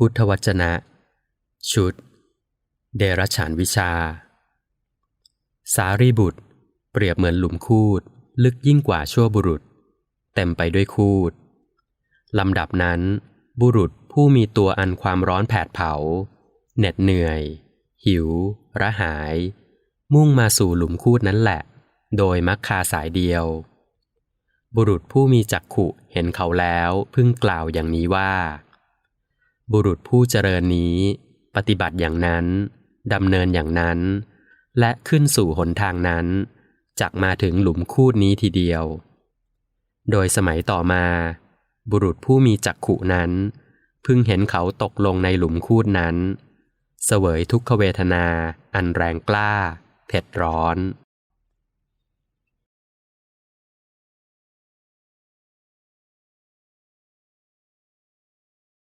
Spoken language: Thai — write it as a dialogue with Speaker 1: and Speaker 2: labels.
Speaker 1: พุทธวจนะ ชุด เดรัจฉานวิชา สารีบุตร เปรียบเหมือนหลุมคูด ลึกยิ่งกว่าชั่วบุรุษ เต็มไปด้วยคูดลำดับนั้น บุรุษผู้มีตัวอันความร้อนแผดเผา เหน็ดเหนื่อย หิว ระหาย มุ่งมาสู่หลุมคูดนั้นแหละ โดยมักคาสายเดียว บุรุษผู้มีจักขุเห็นเขาแล้ว พึ่งกล่าวอย่างนี้ว่า บุรุษผู้เจริญนี้ ปฏิบัติอย่างนั้นดำเนินอย่างนั้น และขึ้นสู่หนทางนั้นจักมาถึงหลุมคูดนี้ทีเดียว โดยสมัยต่อมา บุรุษผู้มีจักขุนั้น พึงเห็นเขาตกลงในหลุมคูดนั้น เสวยทุกขเวทนา อันแรงกล้า เผ็ดร้อน